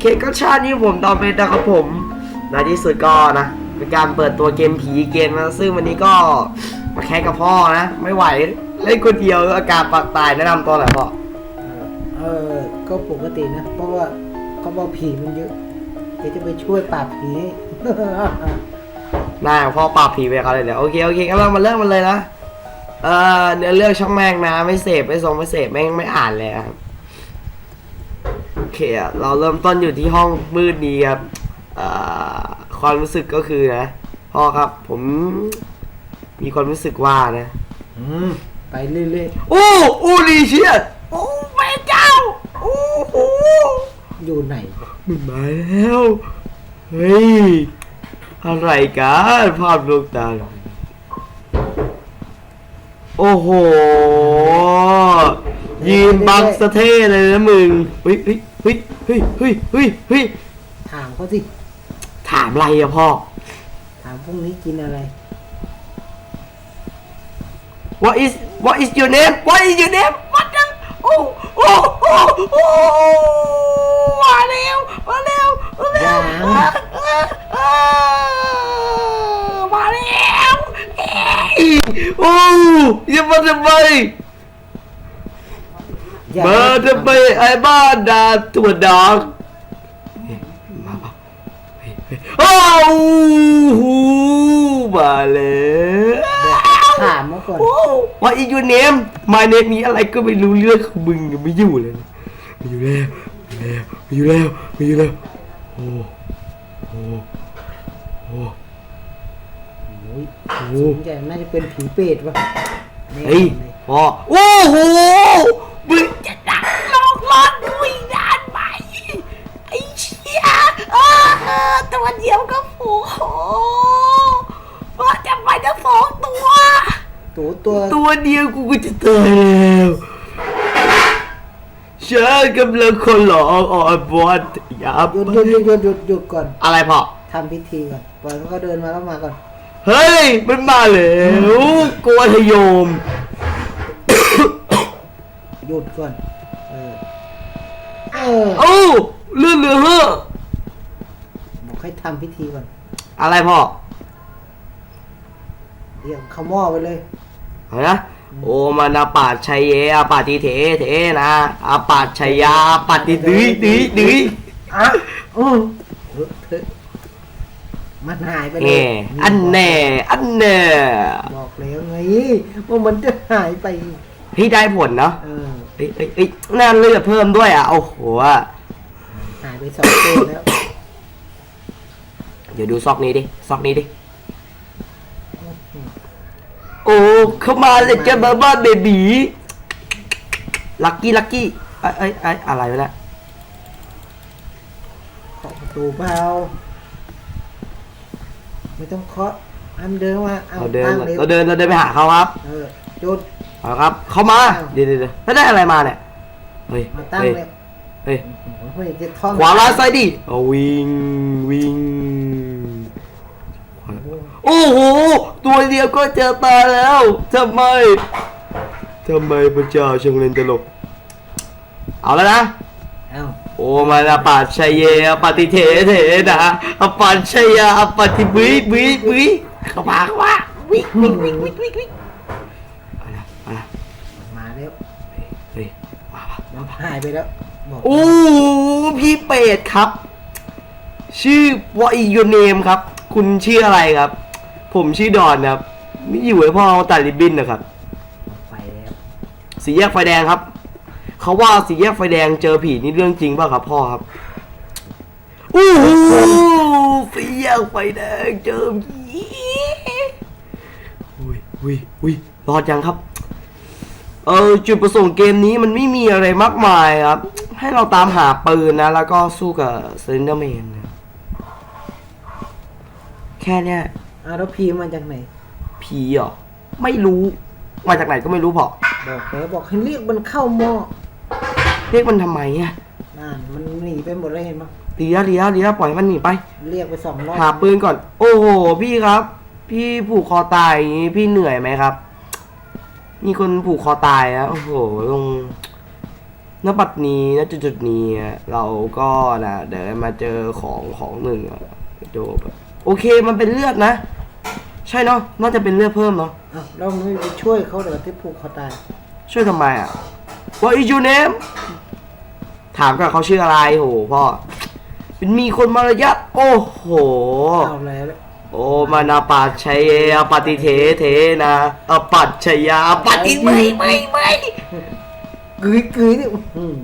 เคก็ชาตินี้ผมตอมเป็นนะครับผมในที่สุดก็นะเป็นการเปิดตัวเกมผีเกมนะซึ่งวันนี้ก็มาแค่กับพ่อนะ ไม่ไหวเล่นคนเดียวอาการปากตายแนะนำตัวหน่อยพ่อเออก็ปกตินะ เพราะว่าเขาบอกผีมันเยอะเดี๋ยวจะไปช่วยปราบผีให้ได้พ่อปราบผีไปกับเขาเลยเดี๋ยวโอเคโอเคงั้นเรามาเริ่มมันเลยนะเออเนื้อเรื่องช่างแม่งนะ ไม่เสพไม่ทรงไม่เสพแม่งไม่อ่านเลยครับโอ เคอะเราเริ่มต้นอยู่ที่ห้องมืดนี้ครับเอ่อความรู้สึกก็คือนะพ่อครับ ผมมีความรู้สึกว่านะอืมไปเรื่อยโอ้โอ้ดีเชียโอ้แม่เจ้าโอ้โหๆอยู่ไหนวะมันมาแล้วเฮ้ยอะไรกันภาพลูกตาโอ้โหยืนบังสะเท่เลยนะมึงเฮ้ย เฮ้ยเฮ้ยเฮ้ยเฮ้ยเฮ้ยเฮ้ยถามเขาสิ ถามอะไรอะพ่อ ถามพรุ่งนี้กินอะไร What is What is your name What is your name What the โอ้โอ้โอ้โอ้มาเร็วมาเร็วมาเร็วยังอะอะอะมาเร็วเอ้ยโอ้อยังมาทำไม อย่ามาทำไมไอ้บ้านดาตัวดอกเฮ้ยมาปะเฮ้ยเฮ้ยโอ้โหมาแล้วถามมาก่อนโอ้ว่าอียูเนมมาเนมนี้อะไรก็ไม่รู้เรื่องของมึงยังไม่อยู่เลยนะไม่อยู่แล้วไม่อยู่แล้วไม่อยู่แล้วโอ้โอ้โอ้โอ้ยโอ้สงสัยน่าจะเป็นผีเปรตวะแน่เฮ้ยเลยพ่อโอ้โหมึง ตัวเดียวก็ฟูโหว่าจะไปจะสองตัว ตัวตัวตัวเดียวกูก็จะตายแล้วฉันกำลังคนหลอกออนบอลอย่าหยุดหยุดหยุดหยุดหยุดหยุดก่อนอะไรพ่อทำพิธีก่อนปล่อยเขาเดินมาแล้วมาก่อน เฮ้ย มันมาแล้วกลัวทะโยม หยุดก่อน เออ เออ เอ้าเลื่อนเรือเฮ้อ บอกให้ทำพิธีก่อนอะไรพ่อเรียกเขาหม้อไปเลยอะไรนะโอมานาปาดชัยเยอาปาติเถเถนะอาปาดชัยยาอาปาติดื้อดื้อดื้ออะอือเถอะเถอะมันหายไปเลแน่ยอันแน่อันแน่บอกแล้วไงว่ามันจะหายไป พี่ได้ผลเนาะเออ เอ้ยเอ้ยเอ้ยน่าเลือดเพิ่มด้วยอะโอ้โหอะหายไปสองตัวแล้วเดี๋ยวดูซอกนี้ดิ ซอกนี้ดิ โอ้ เข้ามาเลยจ้าบ้าบ้าเบบีลักกี้ลักกี้ไอ้ไอ้ไอ้อะไรวะเนะเคาะประตูเบาไม่ต้องเคาะอันเดินมาเอาเราเดินตั้งร็วเราเดิน เราเดินไปหาเขาครับ เออจุดเอาครับ เข้ามาเดี๋ยวเดี๋ยวเดี๋ยวแล้วได้อะไรมาเนี่ย เฮ้ยมาตั้งเฮ้ยเลย เฮ้ยเฮ้ยจะท่องขวาล่างซ้ายดิเอาวิ่งวิ่งโอ้โห ตัวเดียวก็เจอตาแล้วทำไมทำไมพระเจ้าช่างเล่นตลก เอาแล้วนะ เอ้าโอมาลาปาชัยเยอปฏิเทเถนะอปัญชัยยาอปฏิบิบิบิเข้ามาเข้ามาวิ่งวิ่งวิ่งวิ่งวิ่งวิ่งเอาละเอาละมาแล้วเฮ้ยมาปะมันหายไปแล้ว บอกโอ้พี่เป็ดครับ ชื่อ What is your name ครับ คุณชื่ออะไรครับ ผมชื่อดอนครับ ไม่อยู่ให้พ่อเอาตัดริบบิ้นนะครับ ไปแล้วสีแยกไฟแดงครับ เขาว่าสีแยกไฟแดงเจอผีนี่เรื่องจริงป่ะครับพ่อครับอู้หูสีแยกไฟแดงเจอผีอุ้ยอุ้ยอุ้ยรอดยังครับ เออจุดประสงค์เกมนี้มันไม่มีอะไรมากมายครับ ให้เราตามหาปืนนะ แล้วก็สู้กับเซนเดอร์แมนนะแค่เนี้ยอ้าวแล้วพีมาจากไหนผีเหรอ ไม่รู้ มาจากไหนก็ไม่รู้พอบอกแล้วบอกให้เรียกมันเข้าหม้อเรียกมันทำไมอะนั่นมันหนีไปหมดเลยเห็นปะดีแล้วดีแล้วดีแล้วปล่อยมันหนีไป เรียกไปสองรอบหาปืนก่อน โอ้โหพี่ครับ พี่ผูกคอตายอย่างงี้พี่เหนื่อยไหมครับ มีคนผูกคอตายแล้วโอ้โหลง ณบัดนี้ณจุดจุดๆนี้เราก็นะเดินมาเจอของของหนึ่งอะดูแบบโอเคมันเป็นเลือดนะ ใช่เนาะน่าจะเป็นเลือดเพิ่มเนาะอ้าวเราไม่ไปช่วยเขาเดี๋ยวที่ผูกคอตายช่วยทำไมอะ What is your name ถามก่อนเขาชื่ออะไรโหพ่อเป็นมีคนมารยาทโอ้โห เอาแล้วโอมานาปัจชัยเยอปฏิเทเทนะอปัจชยาปฏิไม่ไม่ไม่ กึยกึยนี่อื้อหือ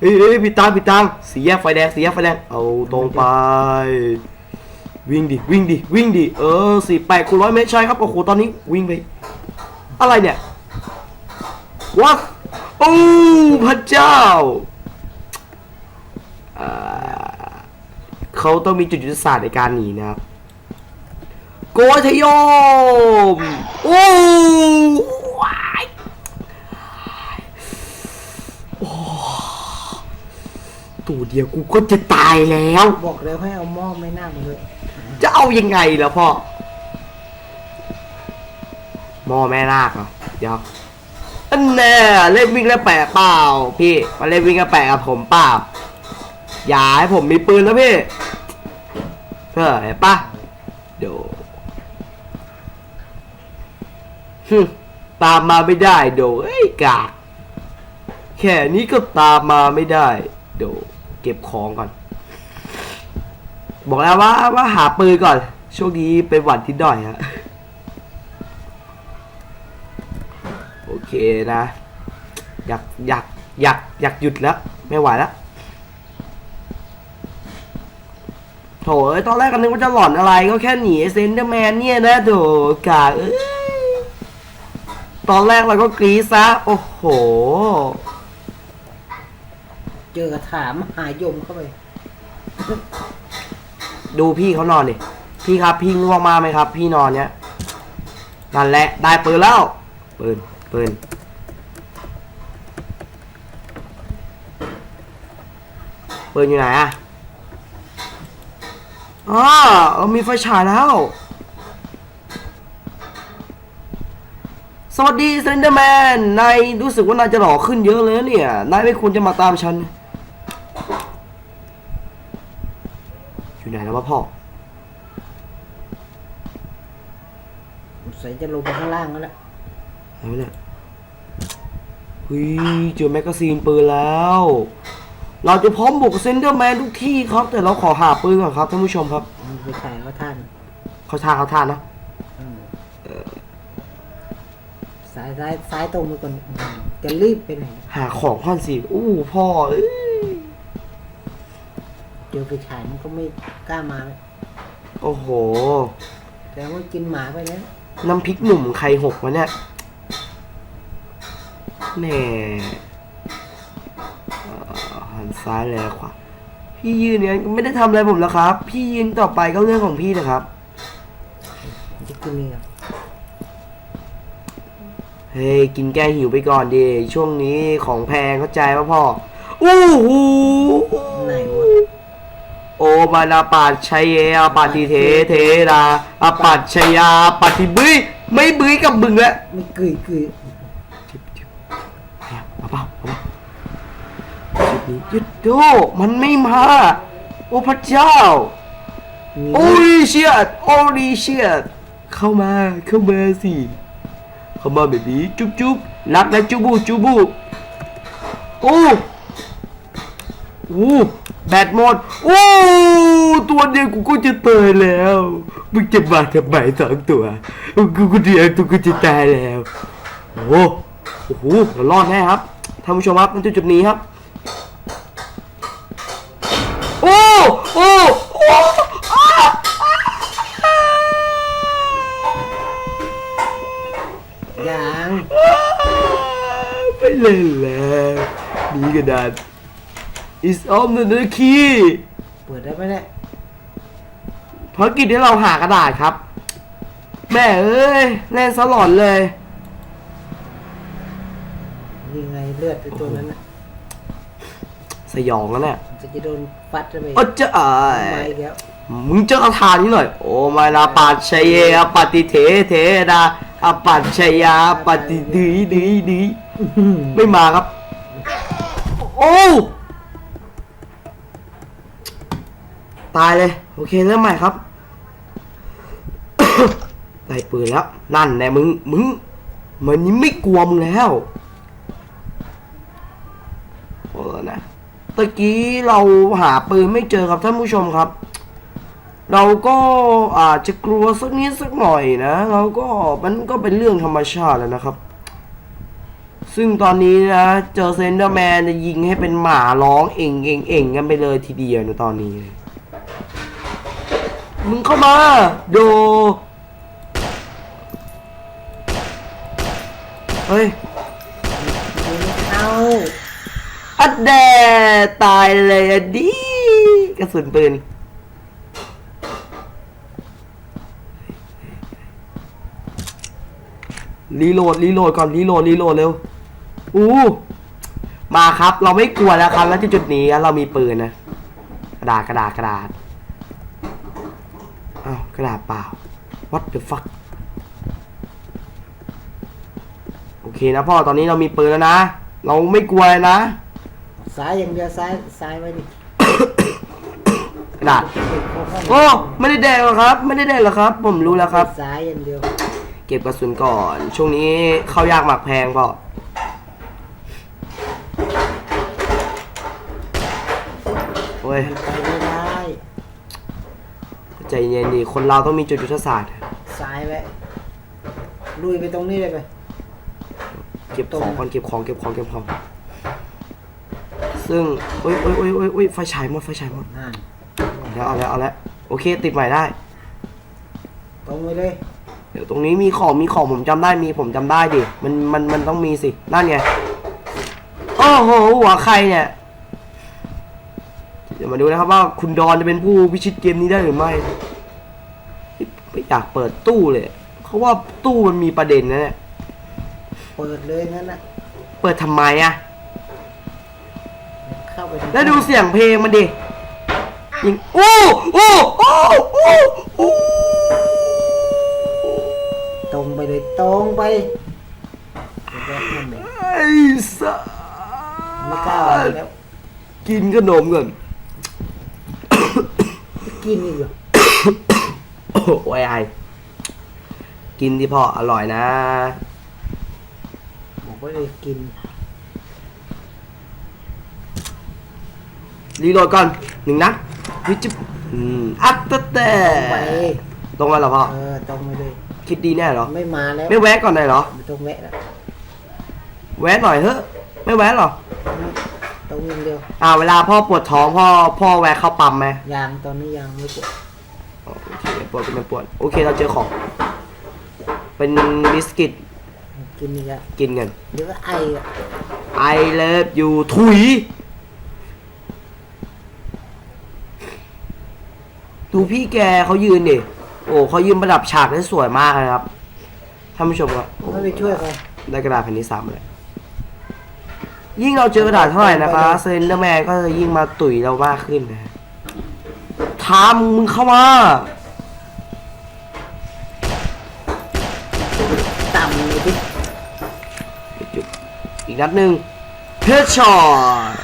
เฮ้ยเฮ้ยพี่ตังพี่ตังสีแยกไฟแดงสีแยกไฟแดงเอาตรงไป วิ่งดิวิ่งดิวิ่งดิเออสี่แปดคูณร้อยเมตรใช่ครับโอ้โหตอนนี้วิ่งไป อะไรเนี่ยวะโอ้พระเจ้าอ่าเขาต้องมีจุดยุทธศาสตร์ในการหนีนะครับ โกทะยมโอ้ว้ายโอ้ ตัวเดียวกูก็จะตายแล้ว บอกแล้วให้เอาหม้อไม่น่ามาเลยจะเอายังไงล่ะพ่อหมอแม่นาคเหรอเดี๋ยวอันแน่เล่นวิ่งแล้วแปะเปล่า พี่มาเล่นวิ่งแล้วแปะกับผมเปล่าอย่าให้ผมมีปืนนะพี่เฮ้ยเห็นปะเดี๋ยวฮึตามมาไม่ได้เดี๋ยวเอ้ยกากแค่นี้ก็ตามมาไม่ได้เดี๋ยว เก็บของก่อน บอกแล้วว่าว่าหาปืนก่อน ช่วงนี้เป็นหวัดที่ด่อยฮะโอเคนะ อยากอยากอยากอยากหยุดแล้ว ไม่ไหวแล้วโถตอนแรกก็นึกว่าจะหลอนอะไรก็แค่หนีเซนเดอร์แมนเนี่ยนะโถกาตอนแรกเราก็กรีดซะ โอ้โห เจอกระถามหายมเข้าไป ดูพี่เขานอนดิพี่ครับพี่ง่วงมากไหมครับ พี่นอนเนี้ยนั่นแหละได้ปืนแล้วปืนปืนปืนอยู่ไหนอะอ๋อเรามีไฟฉายแล้ว สวัสดีเซนเดอร์แมนนายรู้สึกว่านายจะหล่อขึ้นเยอะเลยเนี่ย นายไม่ควรจะมาตามฉัน อยู่ไหนแล้ววะพ่อใส่จะลงไปข้างล่างแล้วแหละเอาเนี่ยเฮ้ยเจอแมกกาซีนปืนแล้ว เราจะพร้อมบุกเซนเดอร์แมนทุกที่ครับ แต่เราขอหาปืนก่อนครับท่านผู้ชมครับ มันไปถ่ายว่าท่านเขาท่าเขาท่าเนอะอืมซ้ายซ้ายซ้ายตรงไปก่อนอืมจะรีบไปไหน หาของก่อนสิอู้พ่อเอ้ยเจอไปฉายมันก็ไม่กล้ามาเลยโอ้โห แต่ว่ากินหมาไปแล้วน้ำพริกหนุ่มไข่หกวะเนี่ยแน่เอ่อหันซ้ายเลยขวาพี่ยืนเนี่ยไม่ได้ทำอะไรผมแล้วครับ พี่ยืนต่อไปก็เรื่องของพี่นะครับจะกินนี่ครับเฮ้ยกินแก้หิวไปก่อนดิช่วงนี้ของแพงเข้าใจป่ะพ่อ อู้หู ไหนวะ โอมานาปัดชัยเยอปฏิเทเทราอปัดชยาปฏิบึยไม่บึยกับบึงแล้วไม่กึยกึยจิบจิบเอาเปล่าเอาเปล่าจิบนี้หยุดโดมันไม่มา โอ้พระเจ้ามีโอ้ยเชียดโอ้ยเชียดเข้ามาเข้ามาสิเข้ามาแบบนี้จุ๊บจุ๊บรักนะจุบูจุบูโอ้โอ้ แบตหมด โอ้ตัวเดียวกูก็จะตายแล้วมึงจะมาทำไมสองตัวกูก็เดียวตัวกูจะตายแล้วโอ้โหโอ้โหเรารอดแน่ครับท่านผู้ชมครับณจุดนี้ครับ โอ้โอ้โอ้ย่างไม่เล่นแล้วนีกระดาน is on the key เปิดได้ไหมเนี่ยภารกิจที่เราหากระดาษครับ แม่เอ้ยเล่นสลอนเลย นี่ไงเลือดไอ้ตัวนั้นนะสยองแล้วเนี่ยมันจะโดนฟัดไปโอ้เจ้าเอ้ไปยอีกแล้วมึงเจอคาถานี้หน่อย โอมาลาปัจชัยเยอปฏิเทเทดาอปัจชยาปฏิดีดีดีอื้อหือไม่มาครับ โอ้ ตายเลย โอเคเริ่มใหม่ครับ ได้ปืนแล้ว นั่นแน่มึง มึง มันนี้ไม่กลัวมึงแล้วเออนะตะกี้เราหาปืนไม่เจอครับท่านผู้ชมครับ เราก็อาจจะกลัวสักนิดสักหน่อยนะ เราก็มันก็เป็นเรื่องธรรมชาติแล้วนะครับ ซึ่งตอนนี้นะ เจอเซนเดอร์แมนจะยิงให้เป็นหมาร้องเอ่งเอ่งเอ่งกันไปเลยทีเดียวในะตอนนี้ มึงเข้ามา โด เฮ้ย เอาอัดแดตายเลยอะดิกระสุนปืน รีโหลด รีโหลดก่อน รีโหลด รีโหลดเร็ว อู้ มาครับ เราไม่กลัวแล้วครับ แล้วที่จุดนี้เรามีปืนนะ กระดาษกระดาษกระดาษอ้าว กระดาษเปล่า what the fuck โอเคนะพ่อตอนนี้เรามีปืนแล้วนะ เราไม่กลัวเลยนะ ซ้ายอย่างเดียวซ้ายซ้ายไว้ดิกระดาษเก็บเข้าห้องโอ้ไม่ได้แดงหรอกครับ ไม่ได้แดงหรอกครับ ผมรู้แล้วครับ ซ้ายอย่างเดียว เก็บกระสุนก่อน ช่วงนี้เข้ายากหมักแพงพ่อโอ้ยไปไม่ได้ ใจเย็นดิคนเราต้องมีจุดยุทธศาสตร์ ซ้ายไว้ลุยไปตรงนี้เลยไป เก็บของก่อนเก็บของเก็บของเก็บของ ซึ่งโอ้ยโอ้ยโอ้ยโอ้ยโอ้ยไฟฉายหมดไฟฉายหมดนั่นแล้วเอาแล้วเอาแล้วโอเค ติดใหม่ได้ ตรงไปเลย เดี๋ยวตรงนี้มีของมีของผมจำได้มีผมจำได้ดิ มันมันมันต้องมีสินั่นไงโอ้โหหัวใครเนี่ยเดี๋ยวมาดูนะครับว่าคุณดอนจะเป็นผู้พิชิตเกมนี้ได้หรือไม่ ไม่อยากเปิดตู้เลยเขาว่าตู้มันมีประเด็นนะเนี่ยเปิดเลยงั้นนะเปิดทำไมอะเข้าไปในแล้วดูเสียงเพลงมันดิยิงโอ้โอ้โอ้โอ้โอ้ตรงไปเลยตรงไปเดี๋ยวแวะนั่นเลยไอ้สัสไม่กล้าเอาแล้วกินขนมก่อน กินอีกเหรอโอ้ยไอกินที่พ่ออร่อยนะบอกว่าเลยกิน รีโหลดก่อนหนึ่งนัดวิจิบอืมอัตตะแต่ไปตรงมาเหรอพ่อ เออตรงไปเลย คิดดีแน่เหรอ ไม่มาแล้ว ไม่แวะก่อนหน่อยเหรอ ไม่ต้องแวะแล้ว แวะหน่อยเถอะ ไม่แวะหรอตรง อย่างเดียวอ่าเวลาพ่อปวดท้องพ่อพ่อแวะเข้าปั๊มไหมยางตอนนี้ยางไม่ปวดอ๋อโอเคไม่ปวดก็ไม่ปวดโอเคเราเจอของ เป็นบิสกิตกินอีกแล้วกินกัน เดี๋ยวก็ไออะ I love you ถุย ดูพี่แกเขายืนดิโอ้เขายืนประดับฉากได้สวยมากเลยครับท่านผู้ชมครับไม่ไปช่วยใครได้กระดาษแผ่นที่สามเลย ยิ่งเราเจอกระดาษเท่าไหร่นะคะเซนเดอร์แมนก็จะยิ่งมาตุ๋ยเรามากขึ้นนะทามมึงเข้ามาต่ำเลยดิจุดอีกนัดหนึ่งเพชช็อต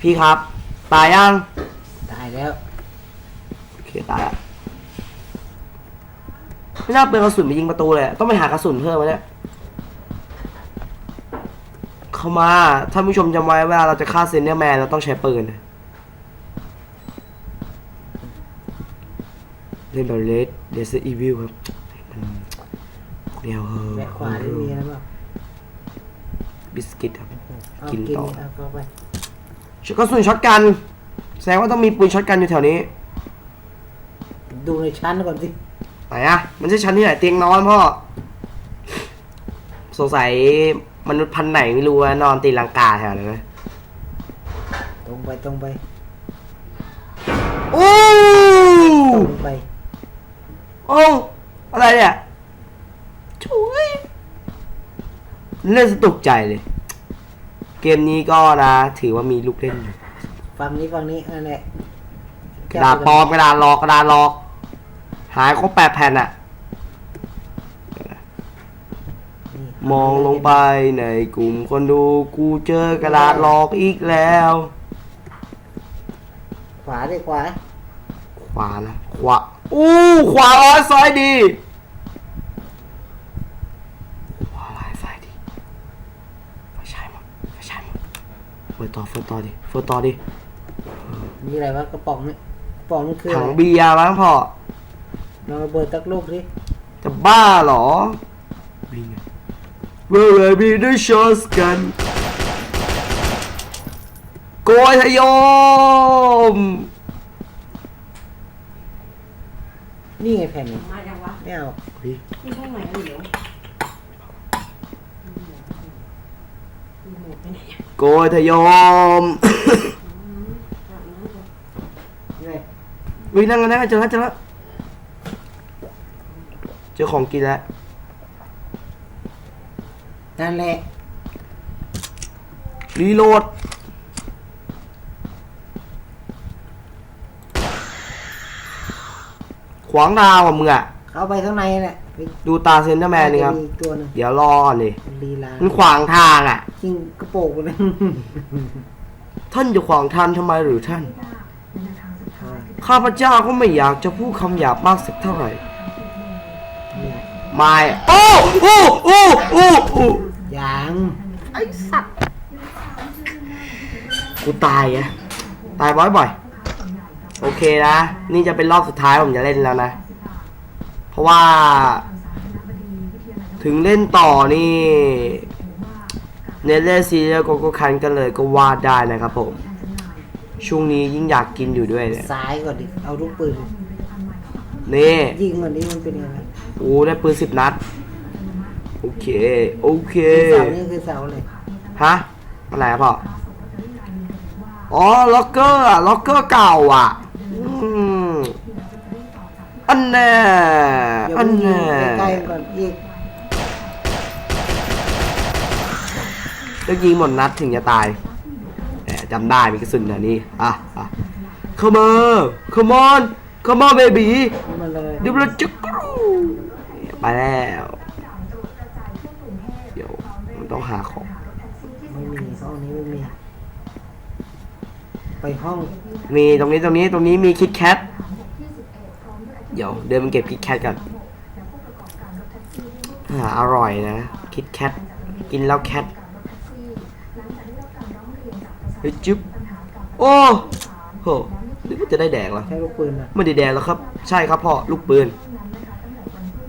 พี่ครับ ตายยัง ตายแล้ว โอเค ตายละไม่น่าเปลืองกระสุนไปยิงประตูเลย ต้องไปหากระสุนเพิ่มมาเนี่ย เข้ามาท่านผู้ชมจำไว้เวลาเราจะฆ่าเซนเนอร์แมนเราต้องใช้ปืนนะเล่นแบบเลดเดซอีวิลครับมันเดียวเออแวะขวาได้มีอะไรบ้างบิสกิตครับ เอากินต่อ เอาเข้าไปชุดกระสุนช็อตกัน แสดงว่าต้องมีปืนช็อตกันอยู่แถวนี้ดูในชั้นก่อนสิไหนอะมันใช่ชั้นที่ไหนเตียงนอนพ่อ สงสัย มนุษย์พันธุ์ไหนไม่รู้ว่านอนตีลังกาแถวนั้นนะตรงไปตรงไปโอ้ตรงไปโอ้อะไรเนี่ยช่วยเล่นสตุกใจเลย เกมนี้ก็นะ ถือว่ามีลูกเล่นอยู่ฝั่งนี้ฝั่งนี้นั่นแหละกระดาษปลอมกระดาษหลอกกระดาษหลอก หายครบแปดแผ่นอะ นี่ มองลงไปในกลุ่มคนดูกูเจอกระดาษหลอกอีกแล้ว ขวาดิขวาขวานะขวาอู้ขวาร้อยซ้ายดีขวาร้อยซ้ายดีไม่ใช่มั้งไม่ใช่มั้งเฟิร์ต่อเฟิร์ต่อดิเฟิร์ต่อดิมีอะไรวะกระป๋องเนี่ยกระป๋องนี่คือถัอะงไรเบียร์มั้งพ่อลองระเบิดตักลูกสิจะบ้าเหรอวิ่งไง เมื่อไรมีได้ชอสกันโกยทยมนี่ไงแผ่นเนี่ยมาจังวะไม่เอาไม่ใช่ไหมเดี๋ยวรีโมทไปไหนอะโกยทยมไงวิ่งนั่งกันนะเจอแล้วเจอแล้วเจอของกินแล้ว นั่นแหละ รีโหลด ขวางดาวอะมึงอะ เข้าไปข้างในแหละไปดูตาเซนเตอร์แมนนี่ครับ มีอีกตัวหนึงเดี๋ยวรอก่อนดิลีลามันขวางทางอะ จริงกระโปรงเลยท่านจะขวางทางทำไมหรือท่าน ข้าพเจ้าก็ไม่อยากจะพูดคำหยาบมากสักเท่าไหร่ไม่โอ้โอ้โอ้โอ้โอ้ ยังกูตายอะตายบ่อยๆโอเคนะนี่จะเป็นรอบสุดท้ายผมจะเล่นแล้วนะ เพราะว่า ถึงเล่นต่อนี่เนเล่ซีเรียลโกโก้คันกันเลยก็ว่าได้นะครับผม ช่วงนี้ยิ่งอยากกินอยู่ด้วยเนี่ยซ้ายก่อนดิ เอาลูกปืน นี่ ยิงก่อนดิมันเป็นยังไงโอ้ได้ปืนสิบนัด โอเค โอเค เสานี่คือเสาเลยฮะอะไรอะพ่ออ๋อ ล็อกเกอร์อะล็อกเกอร์เก่าอะ อืมอันแน่เดี๋ยวอัมันนยิงแน่ใกล้ๆก่อนอีกต้องยิงหมดนัดถึงจะตายแหมจำได้มีกระสุนนะนี่ อะอะ come on come on come on baby มันเลยเดี๋ยวเราจะกรูไปแล้ว หาของ ไม่มีห้องนี้ไม่มี ไปห้อง มีตรงนี้ตรงนี้ตรงนี้มีคิดแคทเดี๋ยวเดินมาเก็บคิดแคทกันอ่าอร่อยนะ คิดแคทกินแล้วแคทเฮ้ยจุ๊บโอ้โหนึกว่าจะได้แดงแล้วใช้ลูกปืนอะไม่ได้แดงแล้วครับ ใช่ครับพ่อลูกปืน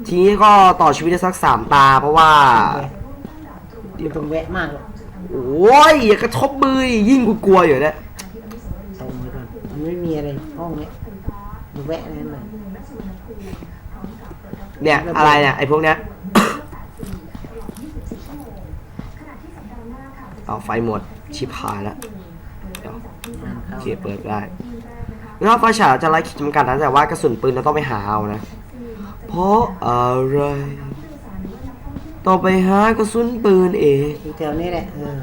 ทีนี้ก็ต่อชีวิตได้สักสามตาเพราะว่า มันต้องแวะมากหรอกโอ้ยอย่ากระทบมือดิยิ่งกูกลัวอยู่เนี่ยตรงไปก่อนมันไม่มีอะไรห้องเนี้ยมันแวะนั่นน่ะเนี่ยอะไรเนี่ยไอ้พวกเนี้ย เอาไฟหมดชิบหายแล้วเดี๋ยวงานโอเข้าเคเปิดได้แล้วไฟฉายเราจะไล่ขีดจำกัดนะแต่ว่ากระสุนปืนเราต้องไปหาเอานะ เพราะอะไร ต้องไปหากระสุนปืนเองอยู่แถวนี้แหละเออ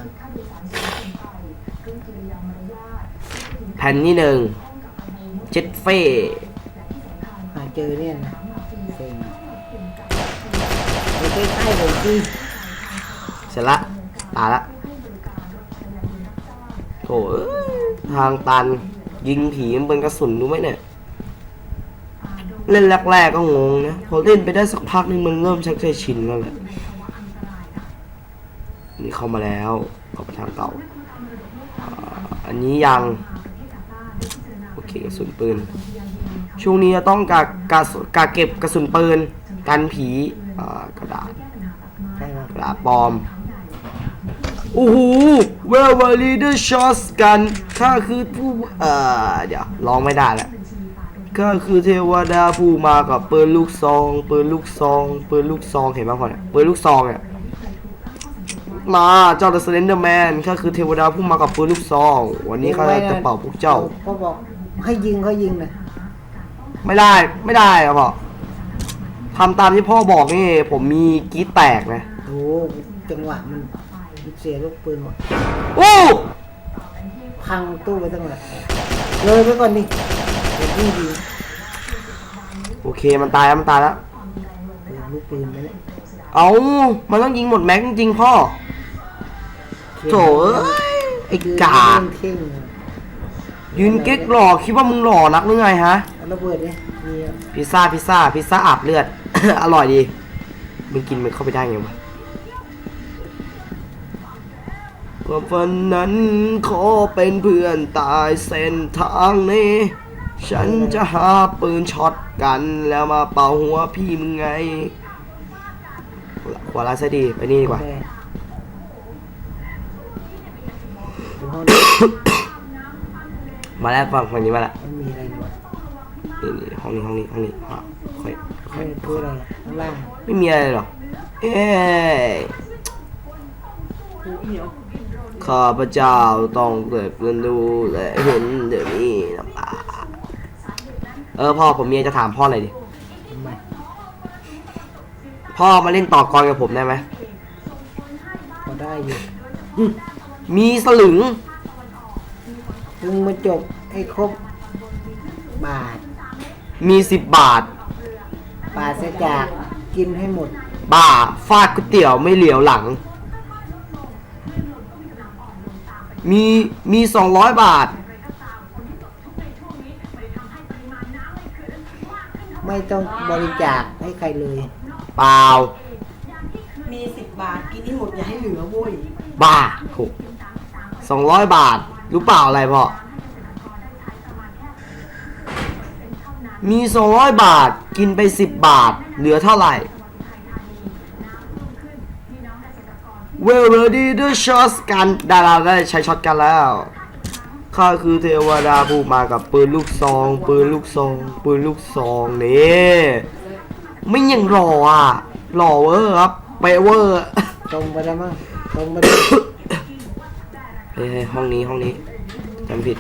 แผ่นที่หนึ่งเจ็ดเฟ่หาเจอเนี่ยนะเซ็งไปใกล้ๆผมสิเสร็จละตายละโถเอ้ยทางตันยิงผีมันเป็นกระสุนรู้ไหมเนี่ย เล่นแรกๆก็งงนะ พอเล่นไปได้สักพักนึงมันเริ่มชักใจชินแล้วแหละนี่ เข้ามาแล้วเข้าไปทางเก่า อันนี้ยัง โอเคกระสุนปืน ช่วงนี้จะต้องกากากาเก็บกระสุนปืน กันผีกระดาษกระดาษปลอมโอ้โห Where were leader shots กันข้าคือผู้เอ่อเดี๋ยวร้องไม่ได้แล้วข้าคือเทวดาผู้มากับปืนลูกซองปืนลูกซองปืนลูกซองเห็นไหมพ่อเนี่ยปืนลูกซองเนี่ย มาเจ้า The Slender Man ข้าคือเทวดาผู้มากับปืนลูกซอง วันนี้ข้าจะเป่าพวกเจ้า ก็บอกให้ยิงเขายิงนะไม่ได้ไม่ได้ครับพ่อทำตามที่พ่อบอกนี่ ผมมีกรีดแตกนะโอ้จังหวะมันเสียลูกปืนหมดโอ้พังตู้ไปตั้งหลายเลยไปก่อนดิเดี๋ยวยิงดีโอเคมันตายแล้วมันตายแล้วเดี๋ยวลูกปืนไปเนี่ยเอามันต้องยิงหมดแม็กซ์จริงๆพ่อ โถเอ้ยไอ้กาเท่งอะยืนเก๊กหล่อคิดว่ามึงหล่อนักหรือไงฮะ เอาระเบิดดิมีอะพิซซ่าพิซซ่าพิซซ่าอาบเลือด อร่อยดี มึงกินมันเข้าไปได้ไงวะความฝันนั้นขอเป็นเพื่อนตายเส้นทางนี้ ฉันจะหาปืนช็อตกันแล้วมาเป่าหัวพี่มึงไงหัวลาซะดีไปนี่ดีกว่าแม่ดู ห้องนี้มาแล้วฝั่งฝั่งนี้มาแล้วมันมีอะไรหรอนี่นี่ห้องนี้ห้องนี้ห้องนี้อะค่อยไม่คืออะไรข้างล่างไม่มีอะไรหรอกเอ้ยโอ้เดี๋ยวข้าพเจ้าต้องเกิดเรียนรู้และเห็นเดี๋ยวนี้น้ำตาเออพ่อผมมีอะไรจะถามพ่อหน่อยดิทำไมพ่อมาเล่นต่อกรกับผมได้ไหมพอได้อยู่ มีสลึงมึงมาจบให้ครบบาท มีสิบบาท ปราศจากกินให้หมดบ้าฟาดก๋วยเตี๋ยวไม่เหลียวหลัง มีมีสองร้อยบาท ไม่ต้องบริจาคให้ใครเลย เปล่า มีสิบบาทกินให้หมดอย่าให้เหลือโว้ย บ้าถูก สองร้อยบาท รู้เปล่าอะไรพ่อ มีสองร้อยบาท กินไปสิบบาท เหลือเท่าไหร่ Well ready the shot กันดาราได้ใช้ช็อตกันแล้วข้าคือเทวดาผู้มากับปืนลูกซอง ปืนลูกซอง ปืนลูกซองนี่ไม่ยังหล่ออะหล่อเวอร์ครับเปเวอร์ ตรงไปแล้มั้งตรงไปดิเฮ้ยเฮ้ยห้องนี้ห้องนี้จำผิด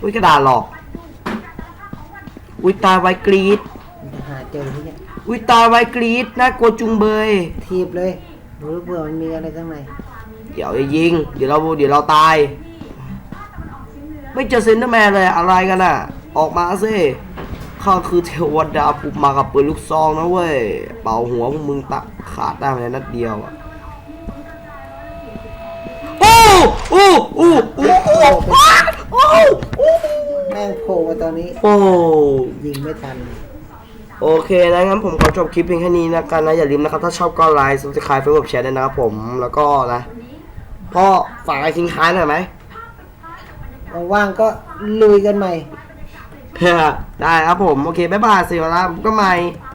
อุ้ยกระดาษหลอก อุ้ยตาไวกรีดมันจะหาเจอที่เนี่ยอุ้ยตาไวกรีดน่ากลัวจุงเบย ทีบเลยดูเผื่อมันมีอะไรข้างในเดี๋ยวจะยิง เดี๋ยวเราเดี๋ยวเราตาย ไม่เจอเซนเตอร์แมนเลยอะไรกันอะ ออกมาสิข้าคือเทวดาปุบมากับปืนลูกซองนะเว้ย เป่าหัวพวกมึงตะขาดได้ภายในนัดเดียวอะ โอ้โอ้โอ้โอ้โอ้โอ้โอ้แม่งโผล่มาตอนนี้โอ้ยิงไม่ทัน โอเคนะงั้นผมขอจบคลิปเพียงแค่นี้นะกันนะอย่าลืมนะครับ ถ้าชอบก็ไลค์ซับสไครป์เฟซบุ๊กแชร์ด้วยนะครับผมแล้วก็นะพ่อฝากอะไรทิ้งท้ายหน่อยไหมว่างๆก็ลุยกันใหม่ ได้ครับผม โอเค บ๊ายบายสิวะครับก็ใหม่